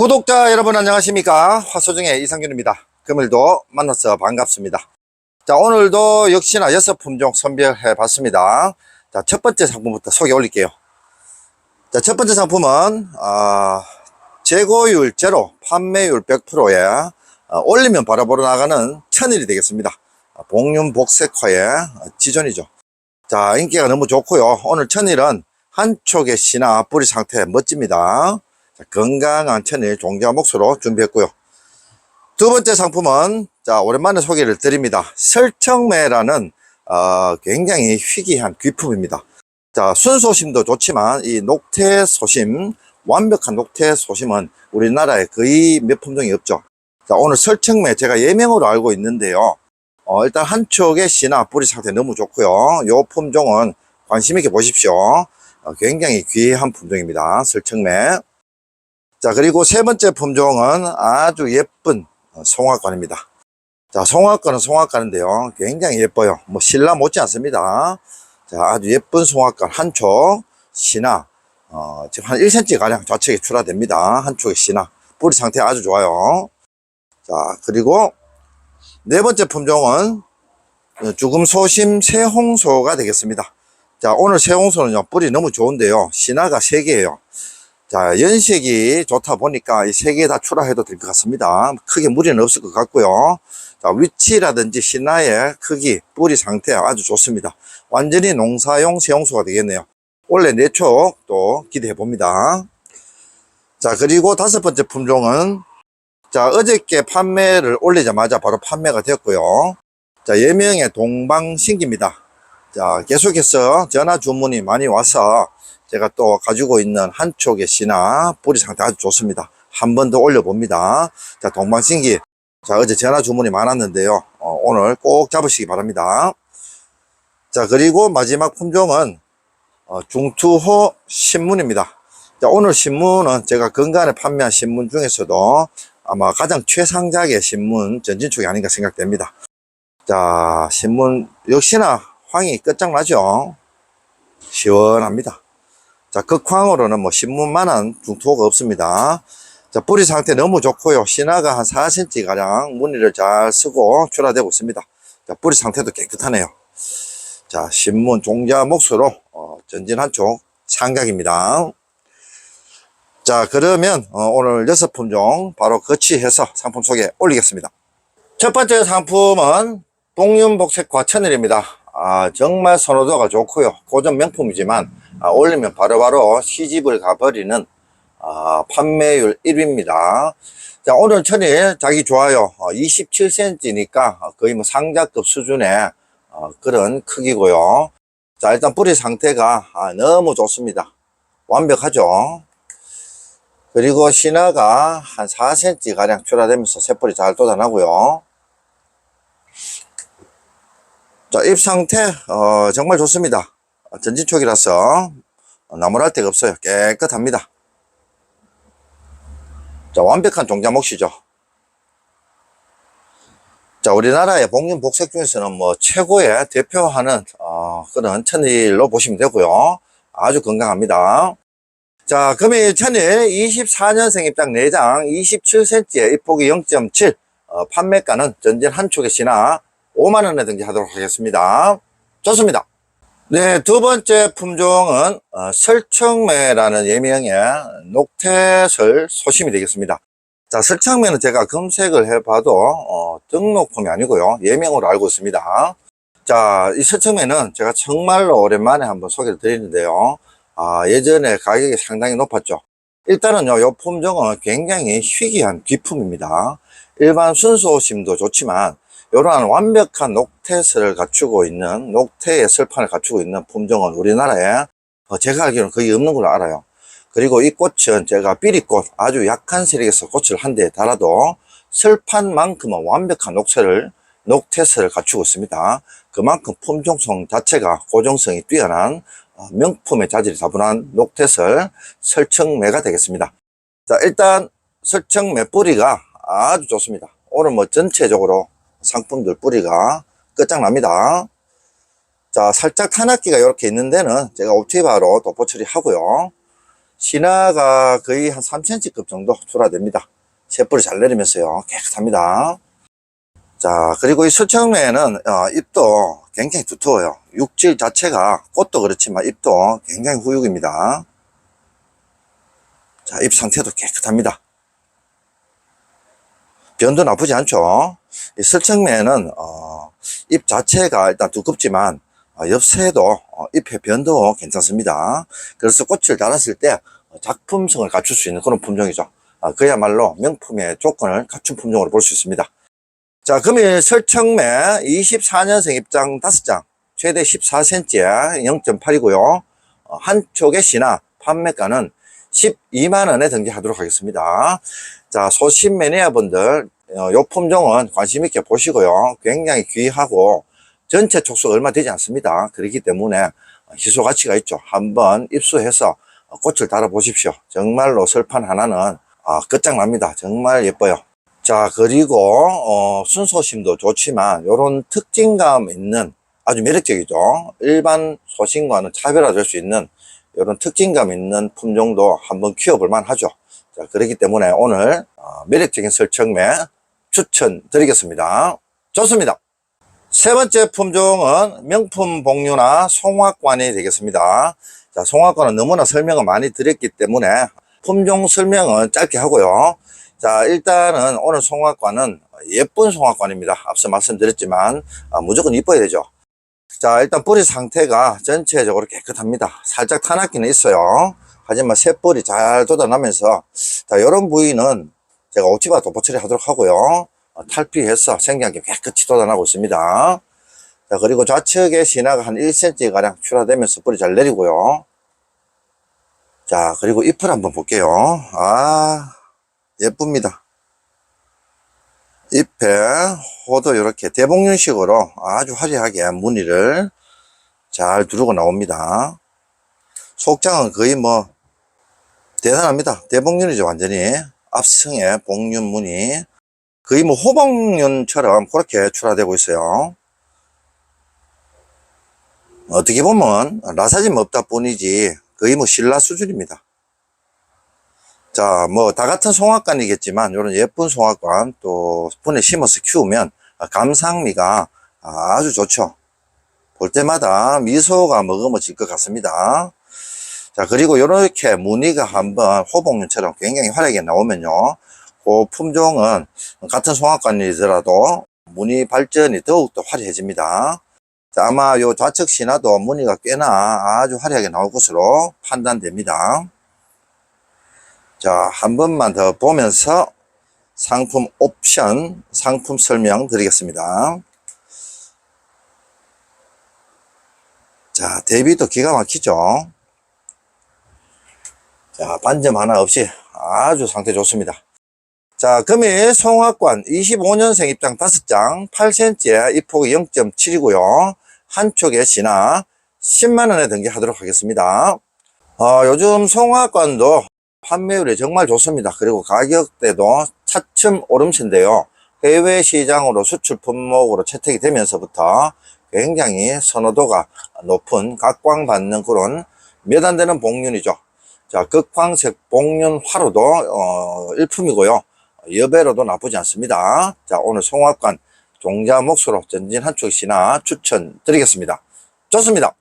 구독자 여러분 안녕하십니까? 화소중의 이상균입니다. 금일도 만나서 반갑습니다. 자 오늘도 역시나 여섯 품종 선별해 봤습니다. 자 첫 번째 상품부터 소개 올릴게요. 자 첫 번째 상품은 아, 재고율 제로 판매율 100%에 어, 올리면 바로바로 나가는 천일이 되겠습니다. 아, 복륜 복색화의 지존이죠. 자 인기가 너무 좋고요. 오늘 천일은 한쪽의 씨나 뿌리 상태 멋집니다 자, 건강한 천일 종자 목수로 준비했고요. 두 번째 상품은 자 오랜만에 소개를 드립니다. 설청매라는 어, 굉장히 희귀한 귀품입니다. 자 순소심도 좋지만 이 녹태 소심 완벽한 녹태 소심은 우리나라에 거의 몇 품종이 없죠. 자 오늘 설청매 제가 예명으로 알고 있는데요. 어, 일단 한쪽의 씨나 뿌리 상태 너무 좋고요. 요 품종은 관심 있게 보십시오. 어, 굉장히 귀한 품종입니다. 설청매. 자, 그리고 세 번째 품종은 아주 예쁜 어, 송화관입니다. 자, 송화관은 송화관인데요. 굉장히 예뻐요. 뭐, 신라 못지 않습니다. 자, 아주 예쁜 송화관 한쪽, 신화, 어, 지금 한 1cm 가량 좌측에 출하됩니다. 한쪽의 신화. 뿌리 상태 아주 좋아요. 자, 그리고 네 번째 품종은 어, 죽음 소심 새홍소가 되겠습니다. 자, 오늘 새홍소는요, 뿌리 너무 좋은데요. 신화가 3개예요. 자, 연식이 좋다 보니까 이 세 개 다 출하해도 될 것 같습니다. 크게 무리는 없을 것 같고요. 자, 위치라든지 신화의 크기, 뿌리 상태 아주 좋습니다. 완전히 농사용 세용소가 되겠네요. 원래 내촉 또 기대해 봅니다. 자, 그리고 다섯 번째 품종은 자, 어저께 판매를 올리자마자 바로 판매가 되었고요. 자, 예명의 동방신기입니다. 자, 계속해서 전화 주문이 많이 와서 제가 또 가지고 있는 한쪽의 씨나 뿌리 상태 아주 좋습니다. 한 번 더 올려봅니다. 자, 동방신기. 자, 어제 전화 주문이 많았는데요. 어, 오늘 꼭 잡으시기 바랍니다. 자, 그리고 마지막 품종은 어, 중투호 신문입니다. 자, 오늘 신문은 제가 근간에 판매한 신문 중에서도 아마 가장 최상작의 신문 전진축이 아닌가 생각됩니다. 자, 신문 역시나 황이 끝장나죠. 시원합니다. 자, 극황으로는 뭐 신문만한 중투호가 없습니다. 자, 뿌리 상태 너무 좋고요. 신화가 한 4cm 가량 무늬를 잘 쓰고 출하되고 있습니다. 자, 뿌리 상태도 깨끗하네요. 자, 신문 종자 몫으로 어, 전진 한쪽 상각입니다. 자, 그러면 어, 오늘 여섯 품종 바로 거치해서 상품 소개 올리겠습니다. 첫 번째 상품은 동윤복색과 천일입니다. 아, 정말 선호도가 좋고요. 고전 명품이지만 아, 올리면 바로 바로 시집을 가버리는 아, 판매율 1위입니다. 자, 오늘 천일 자기 좋아요. 27cm니까 거의 뭐 상자급 수준의 어, 그런 크기고요. 자, 일단 뿌리 상태가 아, 너무 좋습니다. 완벽하죠. 그리고 신화가 한 4cm 가량 출하되면서 새뿌리 잘 돋아나고요. 자, 잎 상태 어, 정말 좋습니다. 전진촉이라서 나무랄 데가 없어요. 깨끗합니다. 자, 완벽한 종자 몫이죠. 자, 우리나라의 복륜 복색 중에서는 뭐 최고의 대표하는 어, 그런 천일로 보시면 되고요. 아주 건강합니다. 자, 금일 천일 24년생 입장 4장 27cm의 입폭이 0.7 어, 판매가는 전진 한쪽의 시나 5만원에 등기하도록 하겠습니다. 좋습니다. 네, 두 번째 품종은 어, 설청매라는 예명의 녹태설 소심이 되겠습니다. 자, 설청매는 제가 검색을 해봐도 어, 등록품이 아니고요. 예명으로 알고 있습니다. 자, 이 설청매는 제가 정말로 오랜만에 한번 소개를 드리는데요. 아, 예전에 가격이 상당히 높았죠. 일단은요, 이 품종은 굉장히 희귀한 귀품입니다. 일반 순소심도 좋지만 이러한 완벽한 녹태슬을 갖추고 있는 녹태의 설판을 갖추고 있는 품종은 우리나라에 어, 제가 알기로는 거의 없는 걸로 알아요. 그리고 이 꽃은 제가 삐리꽃 아주 약한 세력에서 꽃을 한 대에 달아도 설판만큼은 완벽한 녹태를 녹태슬을 갖추고 있습니다. 그만큼 품종성 자체가 고정성이 뛰어난 어, 명품의 자질이 다분한 녹태슬 설청매가 되겠습니다. 자 일단 설청매 뿌리가 아주 좋습니다. 오늘 뭐 전체적으로 상품들 뿌리가 끝장납니다. 자, 살짝 탄압기가 이렇게 있는 데는 제가 옵티바로 돋보 처리하고요. 신화가 거의 한 3cm급 정도 출하됩니다. 새뿌리 잘 내리면서요. 깨끗합니다. 자, 그리고 이 설청매는 어, 잎도 굉장히 두터워요. 육질 자체가 꽃도 그렇지만 잎도 굉장히 후육입니다. 자, 잎 상태도 깨끗합니다. 변도 나쁘지 않죠. 이 설청매는 어, 잎 자체가 일단 두껍지만 어, 엽새도 어, 잎의 변도 괜찮습니다. 그래서 꽃을 달았을 때 작품성을 갖출 수 있는 그런 품종이죠. 아, 그야말로 명품의 조건을 갖춘 품종으로 볼 수 있습니다. 자, 금일 설청매 24년생 입장 5장, 최대 14cm에 0.8이고요. 어, 한 쪽의 시나 판매가는 12만원에 등기하도록 하겠습니다. 자, 소심 매니아분들, 어, 요 품종은 관심 있게 보시고요. 굉장히 귀하고 전체 촉수가 얼마 되지 않습니다. 그렇기 때문에 희소 가치가 있죠. 한번 입수해서 꽃을 달아 보십시오. 정말로 설판 하나는 아, 끝장납니다. 정말 예뻐요. 자, 그리고, 어, 순소심도 좋지만, 요런 특징감 있는 아주 매력적이죠. 일반 소심과는 차별화될 수 있는 이런 특징감 있는 품종도 한번 키워볼 만 하죠. 자, 그렇기 때문에 오늘 어, 매력적인 설정매 추천드리겠습니다. 좋습니다. 세 번째 품종은 명품 복류나 송화관이 되겠습니다. 자, 송화관은 너무나 설명을 많이 드렸기 때문에 품종 설명은 짧게 하고요. 자, 일단은 오늘 송화관은 예쁜 송화관입니다. 앞서 말씀드렸지만 아, 무조건 이뻐야 되죠. 자, 일단 뿌리 상태가 전체적으로 깨끗합니다. 살짝 타납기는 있어요. 하지만 새뿌리 잘 돋아나면서 자, 이런 부위는 제가 오치바 도포 처리하도록 하고요. 어, 탈피해서 생기하게 깨끗이 돋아나고 있습니다. 자, 그리고 좌측에 신화가 한 1cm 가량 출하되면서 뿌리 잘 내리고요. 자, 그리고 잎을 한번 볼게요. 아, 예쁩니다. 잎에 호도 이렇게 대복륜식으로 아주 화려하게 무늬를 잘 두르고 나옵니다. 속장은 거의 뭐 대단합니다. 대복륜이죠 완전히 앞성에 복륜 무늬 거의 뭐 호박륜처럼 그렇게 출하되고 있어요. 어떻게 보면 라사짐 없다 뿐이지 거의 뭐 신라 수준입니다. 자, 뭐, 다 같은 송화관이겠지만, 이런 예쁜 송화관 또 분에 심어서 키우면 감상미가 아주 좋죠. 볼 때마다 미소가 머금어질 것 같습니다. 자, 그리고 이렇게 무늬가 한번 호복륜처럼 굉장히 화려하게 나오면요. 그 품종은 같은 송화관이더라도 무늬 발전이 더욱더 화려해집니다. 자, 아마 요 좌측 신화도 무늬가 꽤나 아주 화려하게 나올 것으로 판단됩니다. 자, 한 번만 더 보면서 상품 옵션, 상품 설명 드리겠습니다. 자, 대비도 기가 막히죠? 자, 반점 하나 없이 아주 상태 좋습니다. 자, 금일 송화관 25년생 입장 5장, 8cm에 입폭이 0.7이고요. 한쪽에 신화 10만원에 등기하도록 하겠습니다. 어, 요즘 송화관도 판매율이 정말 좋습니다. 그리고 가격대도 차츰 오름세인데요. 해외 시장으로 수출 품목으로 채택이 되면서부터 굉장히 선호도가 높은 각광받는 그런 몇 안 되는 복륜이죠. 자, 극황색 복륜 화로도 어, 일품이고요. 여배로도 나쁘지 않습니다. 자, 오늘 송화관 종자 목수로 전진 한쪽 시나 추천드리겠습니다. 좋습니다.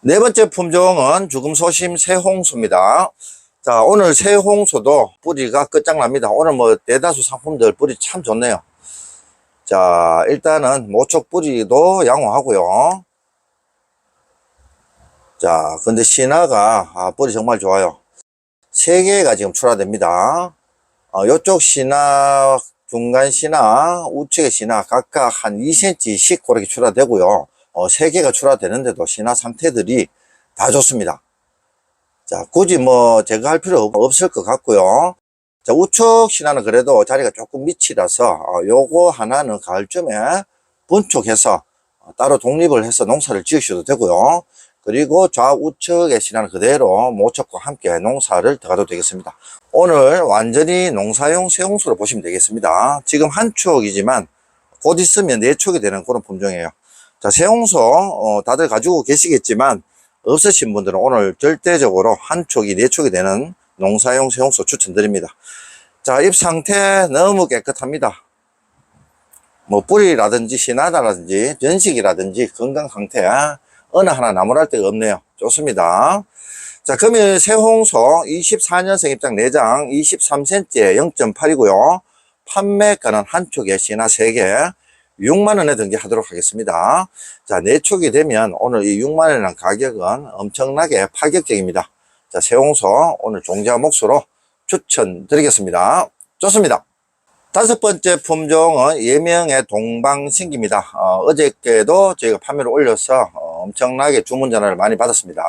네 번째 품종은 죽음 소심 새홍수입니다. 자, 오늘 새 홍소도 뿌리가 끝장납니다. 오늘 뭐 대다수 상품들 뿌리 참 좋네요. 자, 일단은 모촉 뿌리도 양호하고요. 자, 근데 신화가 아, 뿌리 정말 좋아요. 세 개가 지금 출하됩니다. 어, 요쪽 신화, 중간 신화, 우측의 신화 각각 한 2cm씩 그렇게 출하되고요. 어, 세 개가 출하되는데도 신화 상태들이 다 좋습니다. 자, 굳이 뭐 제가 할 필요 없- 없을 것 같고요. 자, 우측 신화는 그래도 자리가 조금 밑이라서 어, 요거 하나는 가을쯤에 분촉해서 어, 따로 독립을 해서 농사를 지으셔도 되고요. 그리고 좌우측의 신화는 그대로 모척과 함께 농사를 들어가도 되겠습니다. 오늘 완전히 농사용 세홍수로 보시면 되겠습니다. 지금 한 축이지만 곧 있으면 네 축이 되는 그런 품종이에요. 자, 세홍소 어, 다들 가지고 계시겠지만 없으신 분들은 오늘 절대적으로 한 촉이 네 촉이 되는 농사용 세홍소 추천드립니다. 자, 잎 상태 너무 깨끗합니다. 뭐 뿌리라든지 신하다라든지 연식이라든지 건강 상태 어느 하나 나무랄 데가 없네요. 좋습니다. 자, 금일 새홍소 24년생 입장 4장 23cm에 0.8이고요. 판매가는 한 쪽에 신화 3개 6만원에 등기하도록 하겠습니다. 자, 내촉이 되면 오늘 이 6만원이라는 가격은 엄청나게 파격적입니다. 자, 새홍소 오늘 종자 몫으로 추천드리겠습니다. 좋습니다. 다섯 번째 품종은 예명의 동방신기입니다. 어, 저께도 저희가 판매를 올려서 어, 엄청나게 주문 전화를 많이 받았습니다.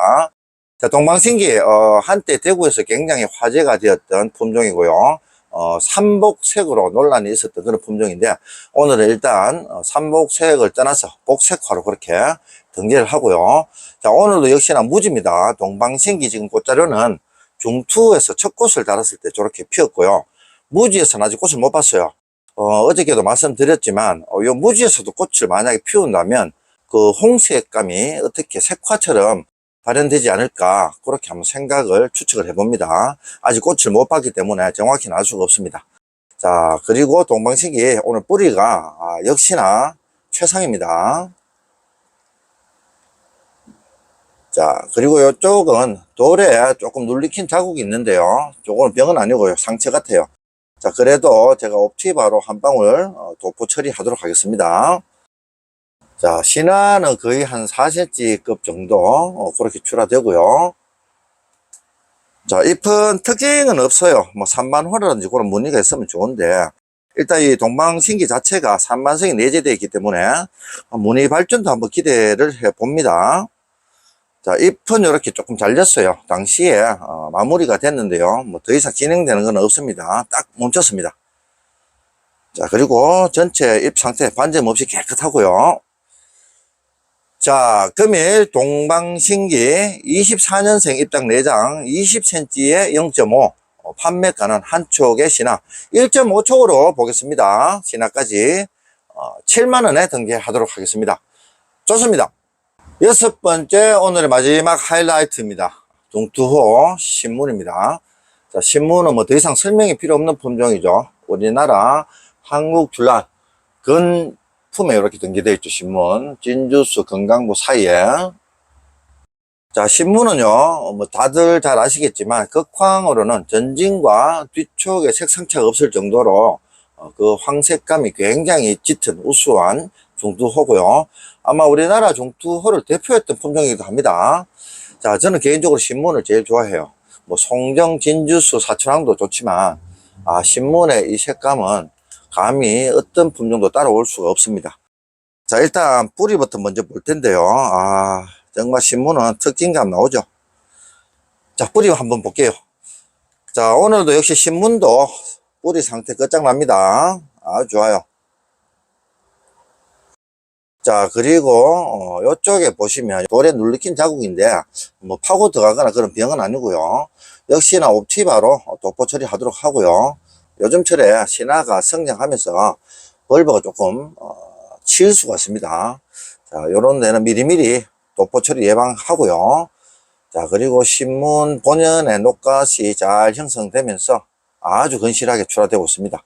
자, 동방신기 어, 한때 대구에서 굉장히 화제가 되었던 품종이고요. 어, 삼복색으로 논란이 있었던 그런 품종인데 오늘은 일단 어, 삼복색을 떠나서 복색화로 그렇게 등재를 하고요. 자, 오늘도 역시나 무지입니다. 동방신기 지금 꽃자료는 중투에서 첫 꽃을 달았을 때 저렇게 피었고요. 무지에서는 아직 꽃을 못 봤어요. 어, 어저께도 말씀드렸지만, 어, 요 무지에서도 꽃을 만약에 피운다면, 그 홍색감이 어떻게 색화처럼 발현되지 않을까, 그렇게 한번 생각을 추측을 해봅니다. 아직 꽃을 못 봤기 때문에 정확히는 알 수가 없습니다. 자, 그리고 동방식이 오늘 뿌리가, 아, 역시나 최상입니다. 자, 그리고 이쪽은 돌에 조금 눌리킨 자국이 있는데요. 조금 병은 아니고요. 상처 같아요. 자, 그래도 제가 옵티바로 한 방울 어, 도포 처리하도록 하겠습니다. 자, 신화는 거의 한 4cm급 정도 어, 그렇게 출하되고요. 자, 잎은 특징은 없어요. 뭐 산만호라든지 그런 무늬가 있으면 좋은데 일단 이 동방신기 자체가 산만성이 내재되어 있기 때문에 무늬 발전도 한번 기대를 해 봅니다. 자, 잎은 이렇게 조금 잘렸어요. 당시에 어, 마무리가 됐는데요. 뭐 더 이상 진행되는 건 없습니다. 딱 멈췄습니다. 자, 그리고 전체 잎 상태 반점 없이 깨끗하고요. 자, 금일 동방신기 24년생 입당 4장 20cm에 0.5 어, 판매 가는 한쪽의 신화 1.5촉으로 보겠습니다. 신화까지 어, 7만원에 등재하도록 하겠습니다. 좋습니다. 여섯 번째 오늘의 마지막 하이라이트입니다. 동투호 신문입니다. 자, 신문은 뭐 더 이상 설명이 필요 없는 품종이죠. 우리나라 한국 줄란 근 품에 이렇게 등기되어 있죠. 신문 진주수 건강부 사이에 자 신문은요 뭐 다들 잘 아시겠지만 극황으로는 전진과 뒤쪽에 색상차가 없을 정도로 어, 그 황색감이 굉장히 짙은 우수한 중투호고요. 아마 우리나라 중투호를 대표했던 품종이기도 합니다. 자, 저는 개인적으로 신문을 제일 좋아해요. 뭐 송정, 진주수, 사천왕도 좋지만 아, 신문의 이 색감은 감히 어떤 품종도 따라올 수가 없습니다. 자, 일단 뿌리부터 먼저 볼 텐데요. 아, 정말 신문은 특징감 나오죠. 자, 뿌리 한번 볼게요. 자, 오늘도 역시 신문도 뿌리 상태 끝장납니다. 아주 좋아요. 자, 그리고, 어, 요쪽에 보시면 돌에 눌리킨 자국인데, 뭐 파고 들어가거나 그런 병은 아니고요. 역시나 옵티바로 도포 처리하도록 하고요. 요즘철에 신화가 성장하면서 벌버가 조금, 어, 치일 수가 있습니다. 자, 요런 데는 미리미리 도포 처리 예방하고요. 자, 그리고 신문 본연의 녹갓이 잘 형성되면서 아주 건실하게 출하되고 있습니다.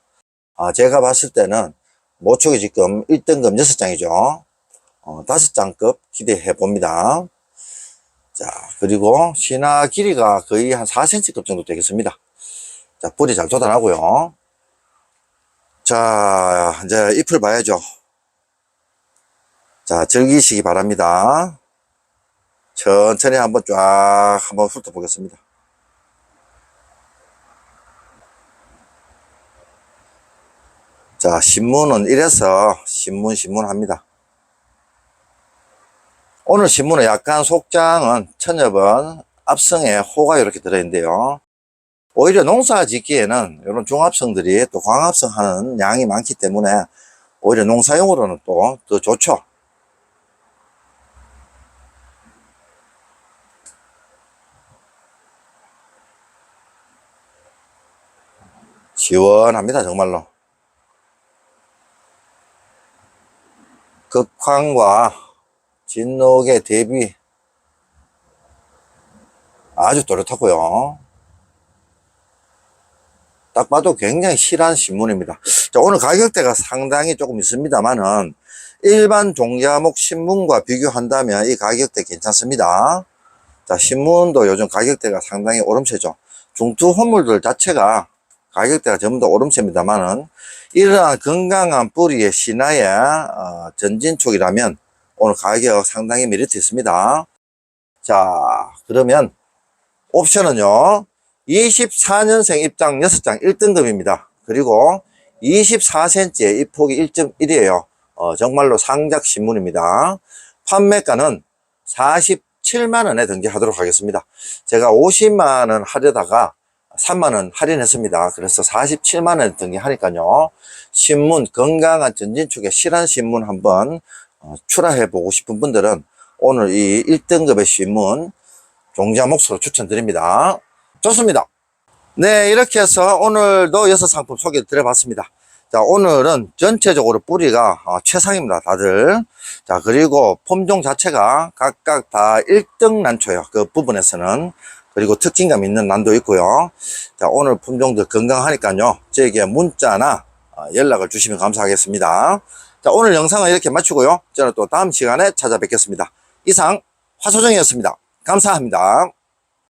아, 제가 봤을 때는 모촉이 지금 1등급 6장이죠. 어, 5장급 기대해 봅니다. 자, 그리고 신화 길이가 거의 한 4cm급 정도 되겠습니다. 자, 뿌리 잘 돋아나고요. 자, 이제 잎을 봐야죠. 자, 즐기시기 바랍니다. 천천히 한번 쫙 한번 훑어보겠습니다. 자, 신문은 이래서 신문, 신문 합니다. 오늘 신문은 약간 속장은 천여번 합성에 호가 이렇게 들어있는데요. 오히려 농사 짓기에는 이런 중합성들이 또 광합성 하는 양이 많기 때문에 오히려 농사용으로는 또 더 좋죠. 시원합니다, 정말로. 극황과 진녹의 대비 아주 또렷하고요. 딱 봐도 굉장히 실한 신문입니다. 자, 오늘 가격대가 상당히 조금 있습니다만은 일반 종자목 신문과 비교한다면 이 가격대 괜찮습니다. 자, 신문도 요즘 가격대가 상당히 오름세죠. 중투 혼물들 자체가 가격대가 전부 다 오름세입니다만은 이러한 건강한 뿌리의 신화의 어, 전진촉이라면 오늘 가격 상당히 메리트 있습니다. 자, 그러면 옵션은요. 24년생 입장 6장 1등급입니다. 그리고 24cm의 입폭이 1.1이에요. 어, 정말로 상작 신문입니다. 판매가는 47만원에 등재하도록 하겠습니다. 제가 50만원 하려다가 3만원 할인했습니다. 그래서 47만원 등재하니까요. 신문, 건강한 전진축의 실한 신문 한번 어, 출하해 보고 싶은 분들은 오늘 이 1등급의 신문 종자 몫으로 추천드립니다. 좋습니다. 네, 이렇게 해서 오늘도 여섯 상품 소개 드려봤습니다. 자, 오늘은 전체적으로 뿌리가 어, 최상입니다, 다들. 자, 그리고 폼종 자체가 각각 다 1등 난초요. 그 부분에서는. 그리고 특징감 있는 난도 있고요. 자, 오늘 품종들 건강하니까요. 저에게 문자나 어, 연락을 주시면 감사하겠습니다. 자, 오늘 영상은 이렇게 마치고요. 저는 또 다음 시간에 찾아뵙겠습니다. 이상 화소정이었습니다. 감사합니다.